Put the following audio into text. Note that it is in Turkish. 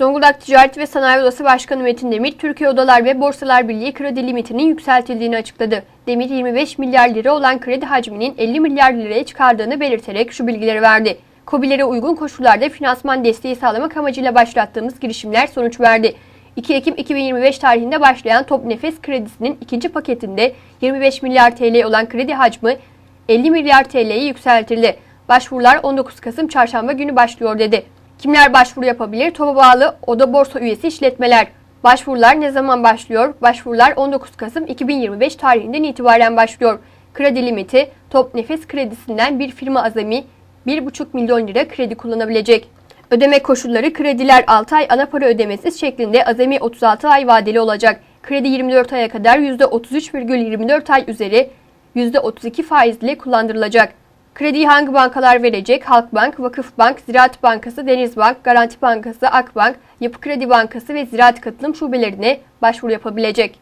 Zonguldak Ticaret ve Sanayi Odası Başkanı Metin Demir, Türkiye Odalar ve Borsalar Birliği kredi limitinin yükseltildiğini açıkladı. Demir 25 milyar lira olan kredi hacminin 50 milyar liraya çıkardığını belirterek şu bilgileri verdi. KOBİ'lere uygun koşullarda finansman desteği sağlamak amacıyla başlattığımız girişimler sonuç verdi. 2 Ekim 2025 tarihinde başlayan Top Nefes kredisinin ikinci paketinde 25 milyar TL olan kredi hacmi 50 milyar TL'ye yükseltildi. Başvurular 19 Kasım çarşamba günü başlıyor dedi. Kimler başvuru yapabilir? TOB'a bağlı Oda Borsa üyesi işletmeler. Başvurular ne zaman başlıyor? Başvurular 19 Kasım 2025 tarihinden itibaren başlıyor. Kredi limiti Top Nefes kredisinden bir firma azami 1,5 milyon lira kredi kullanabilecek. Ödeme koşulları krediler 6 ay ana para ödemesi şeklinde azami 36 ay vadeli olacak. Kredi 24 aya kadar %33,24 ay üzeri %32 faizle kullandırılacak. Krediyi hangi bankalar verecek? Halkbank, Vakıfbank, Ziraat Bankası, Denizbank, Garanti Bankası, Akbank, Yapı Kredi Bankası ve Ziraat Katılım şubelerine başvuru yapabilecek.